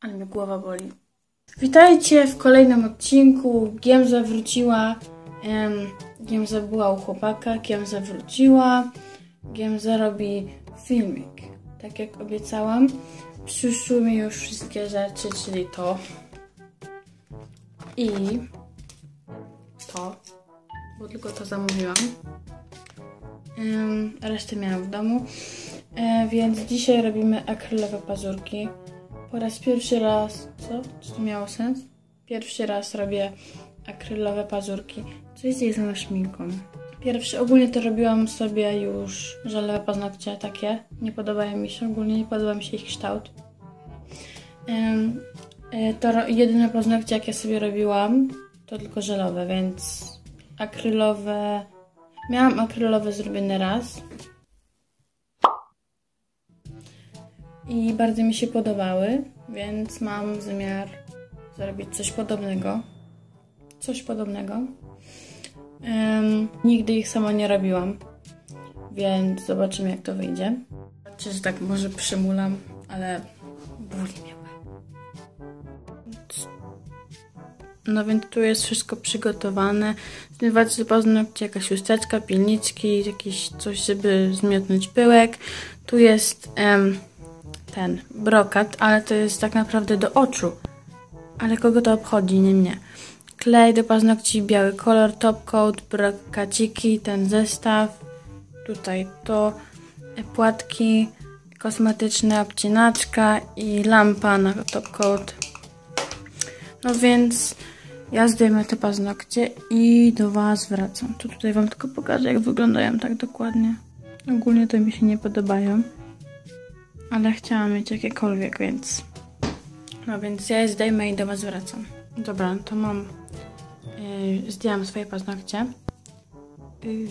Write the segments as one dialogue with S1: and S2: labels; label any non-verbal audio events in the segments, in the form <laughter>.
S1: ale mnie głowa boli. Witajcie w kolejnym odcinku. Giemza wróciła. Em, Giemza była u chłopaka, Giemza wróciła. Giemza robi filmik, tak jak obiecałam. Przyszły mi już wszystkie rzeczy, czyli to i to, bo tylko to zamówiłam. Em, resztę miałam w domu. E, więc dzisiaj robimy akrylowe pazurki. Po raz pierwszy raz, co? Czy to miało sens? Pierwszy raz robię akrylowe pazurki. Co jest jej z szminką? Pierwszy, ogólnie to robiłam sobie już żelowe paznokcie takie. Nie podobają mi się, ogólnie nie podoba mi się ich kształt. E, to jedyne paznokcie, jakie sobie robiłam, to tylko żelowe, więc akrylowe... Miałam akrylowe zrobione raz, i bardzo mi się podobały, więc mam zamiar zrobić coś podobnego. Coś podobnego. Em, nigdy ich sama nie robiłam, więc zobaczymy jak to wyjdzie. Czy że tak może przymulam, ale boli mnie. No więc tu jest wszystko przygotowane. Zmywać do paznokci, jakaś chusteczka, pilniczki, jakieś coś, żeby zmiotnąć pyłek. Tu jest ten brokat, ale to jest tak naprawdę do oczu. Ale kogo to obchodzi, nie mnie. Klej do paznokci, biały kolor, top coat, brokaciki, ten zestaw. Tutaj to, e, płatki kosmetyczne, obcinaczka i lampa na top coat. No więc ja zdejmę te paznokcie i do Was wracam. To tutaj Wam tylko pokażę, jak wyglądają tak dokładnie. Ogólnie to mi się nie podobają ale chciałam mieć jakiekolwiek, więc... No więc ja je zdejmę i do Was wracam. Dobra, to mam... Yy, zdjęłam swoje paznokcie. Yy.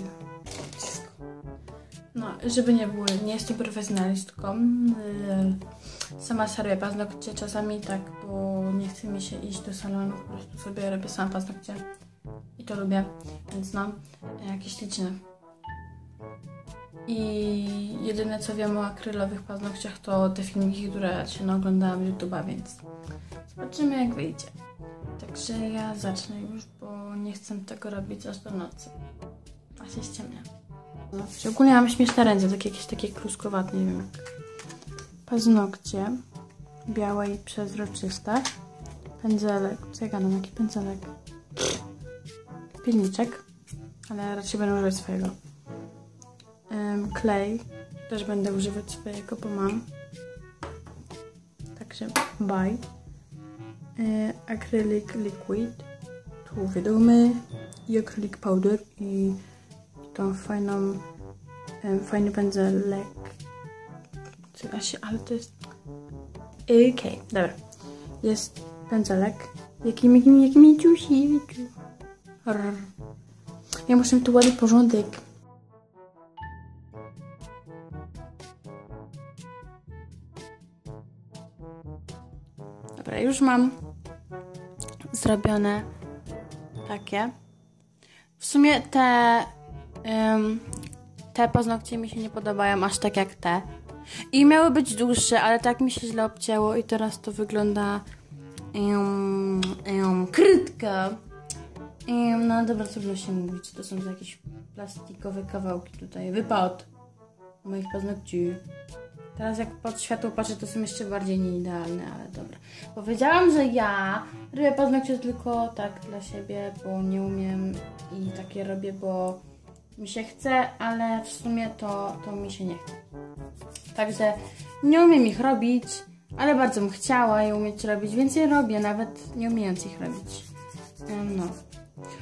S1: No, żeby nie było, nie jestem profesjonalistką. Yy, sama seruję paznokcie czasami tak, bo nie chce mi się iść do salonu, po prostu sobie robię sama paznokcie. I to lubię, więc no, jakieś liczne. I jedyne co wiem o akrylowych paznokciach to te filmiki, które się no, oglądałam z YouTube'a, więc zobaczymy jak wyjdzie. Także ja zacznę już, bo nie chcę tego robić aż do nocy. A się ściemnia. No, ogólnie mam śmieszne ręce, takie jakieś takie kluskowate, nie wiem. Paznokcie białe i przezroczyste. Pędzelek, co ja gadam, jaki pędzelek? Pilniczek, ale raczej będę używać swojego klej. Też będę używać swojego, bo mam. Także bye. E, acrylic liquid. Tu wiadomy. I acrylic powder. I tą fajną, fajny pędzelek. Czyta się, ale to jest... Okej, okay, dobra. Jest pędzelek. Jaki, jaki, jaki mi ciusi. Ja muszę tu ładny porządek. Dobra, już mam zrobione takie. W sumie te, ym, te paznokcie mi się nie podobają aż tak jak te. I miały być dłuższe, ale tak mi się źle obcięło i teraz to wygląda um, um, krótko. Um, no dobra, trudno się mówić. To są jakieś plastikowe kawałki tutaj. Wypad moich paznokci. Teraz jak pod światło patrzę, to są jeszcze bardziej nieidealne, ale dobra. Powiedziałam, że ja robię paznokcie tylko tak dla siebie, bo nie umiem i takie robię, bo mi się chce, ale w sumie to, to mi się nie chce. Także nie umiem ich robić, ale bardzo bym chciała je umieć robić, więc je robię, nawet nie umiejąc ich robić. No.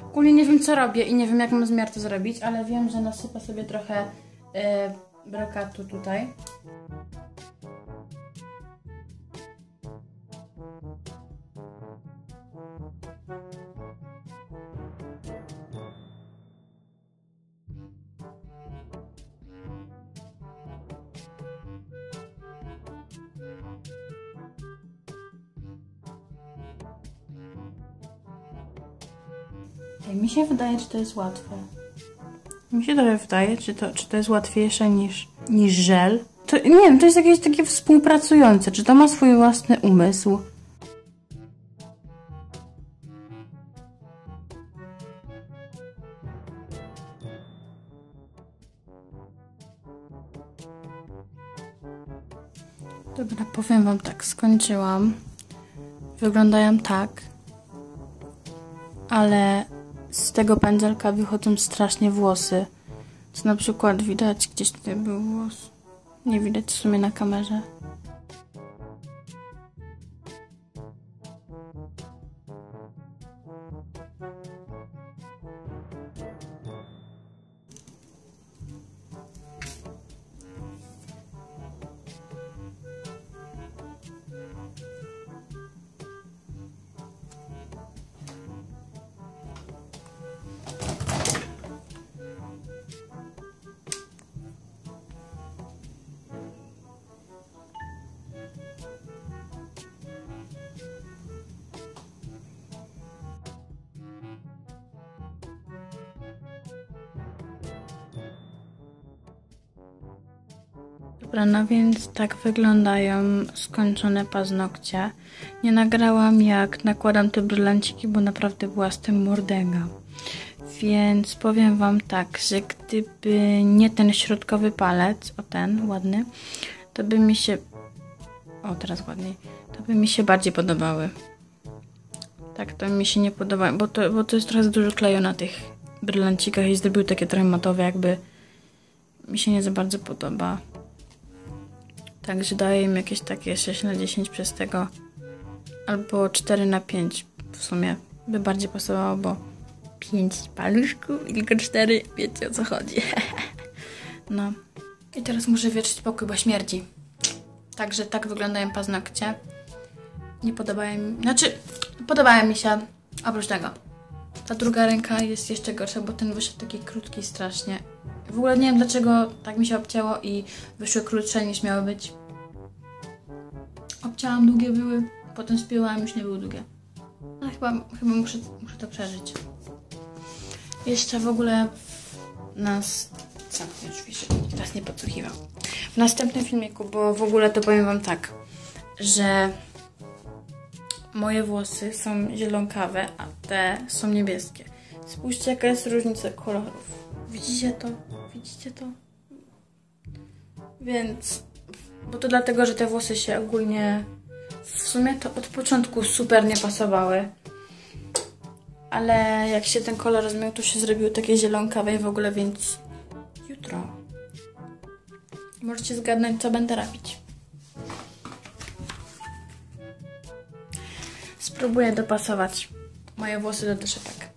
S1: Ogólnie nie wiem co robię i nie wiem jak mam zamiar to zrobić, ale wiem, że nasypę sobie trochę yy, brokatu tutaj. Mi się wydaje, że to jest łatwe. Mi się trochę wydaje, czy to, czy to jest łatwiejsze niż, niż żel. To, nie wiem, to jest jakieś takie współpracujące. Czy to ma swój własny umysł? Dobra, powiem Wam tak, skończyłam. Wyglądają tak, ale z tego pędzelka wychodzą strasznie włosy. Co na przykład widać, gdzieś tutaj był włos. Nie widać w sumie na kamerze. Dobra, no więc tak wyglądają skończone paznokcie. Nie nagrałam jak nakładam te brylanciki, bo naprawdę była z tym mordęga. Więc powiem wam tak, że gdyby nie ten środkowy palec, o ten ładny, to by mi się... O, teraz ładniej. To by mi się bardziej podobały. Tak, to mi się nie podoba, bo to, bo to jest trochę dużo kleju na tych brylancikach i zrobił takie trochę matowe, jakby mi się nie za bardzo podoba. Także daję im jakieś takie 6 na 10 przez tego. Albo 4 na 5 w sumie by bardziej pasowało, bo 5 paluszków tylko 4, wiecie o co chodzi. <laughs> no. I teraz muszę wietrzyć pokój, bo śmierdzi. Także tak wyglądają paznokcie. Nie podobają mi... Znaczy, podobają mi się oprócz tego. Ta druga ręka jest jeszcze gorsza, bo ten wyszedł taki krótki strasznie. W ogóle nie wiem dlaczego tak mi się obcięło i wyszły krótsze niż miały być. Obcięłam, długie były, potem spięłam, już nie były długie. No chyba, chyba muszę, muszę to przeżyć. Jeszcze w ogóle nas... Żeby nikt teraz nie podsłuchiwał. W następnym filmiku, bo w ogóle to powiem wam tak, że moje włosy są zielonkawe, a te są niebieskie. Spójrzcie, jaka jest różnica kolorów. Widzicie to? Widzicie to? Więc, bo to dlatego, że te włosy się ogólnie, w sumie to od początku super nie pasowały. Ale jak się ten kolor zmienił, to się zrobiły takie zielonkawe i w ogóle, więc jutro możecie zgadnąć, co będę robić. Spróbuję dopasować moje włosy do dyszypek.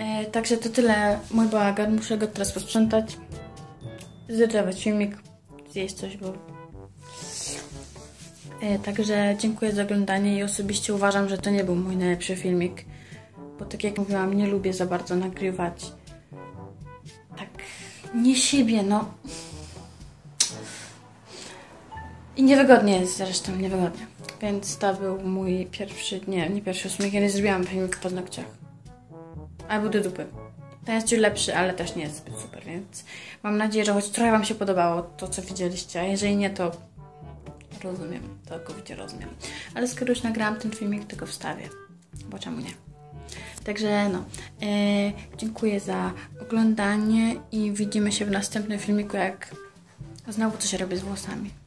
S1: E, także to tyle mój bałagan. Muszę go teraz posprzątać. Zredagować filmik. Zjeść coś, bo... E, także dziękuję za oglądanie i osobiście uważam, że to nie był mój najlepszy filmik. Bo tak jak mówiłam, nie lubię za bardzo nagrywać. Tak, nie siebie, no. I niewygodnie jest zresztą, niewygodnie. Więc to był mój pierwszy, nie, nie pierwszy, w sumie kiedy zrobiłam filmik po paznokciach. Albo do dupy. Ten jest już lepszy, ale też nie jest zbyt super, więc mam nadzieję, że choć trochę Wam się podobało to, co widzieliście, a jeżeli nie, to rozumiem, całkowicie rozumiem. Ale skoro już nagrałam ten filmik, to go wstawię, bo czemu nie? Także no, e, dziękuję za oglądanie i widzimy się w następnym filmiku, jak znowu coś robię z włosami.